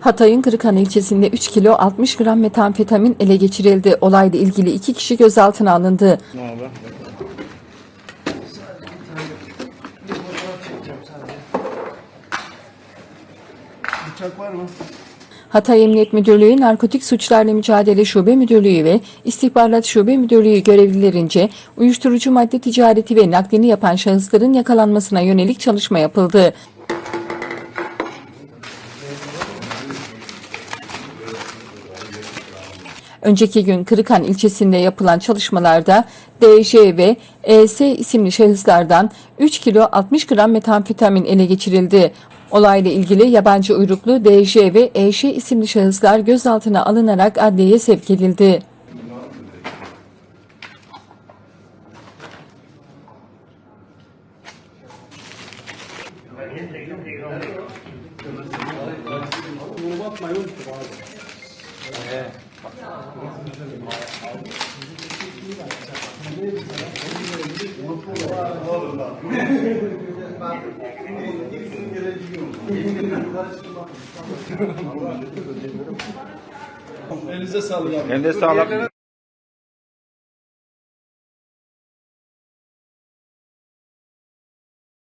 Hatay'ın Kırıkhan ilçesinde 3 kilo 60 gram metamfetamin ele geçirildi. Olayla ilgili iki kişi gözaltına alındı. Ne. Bıçak var mı? Hatay Emniyet Müdürlüğü Narkotik Suçlarla Mücadele Şube Müdürlüğü ve İstihbarat Şube Müdürlüğü görevlilerince uyuşturucu madde ticareti ve naklini yapan şahısların yakalanmasına yönelik çalışma yapıldı. Önceki gün Kırıkhan ilçesinde yapılan çalışmalarda DJ ve ES isimli şahıslardan 3 kilo 60 gram metamfetamin ele geçirildi. Olayla ilgili yabancı uyruklu DJ ve EŞ isimli şahıslar gözaltına alınarak adliyeye sevk edildi. Elinize sağlık de sağlık.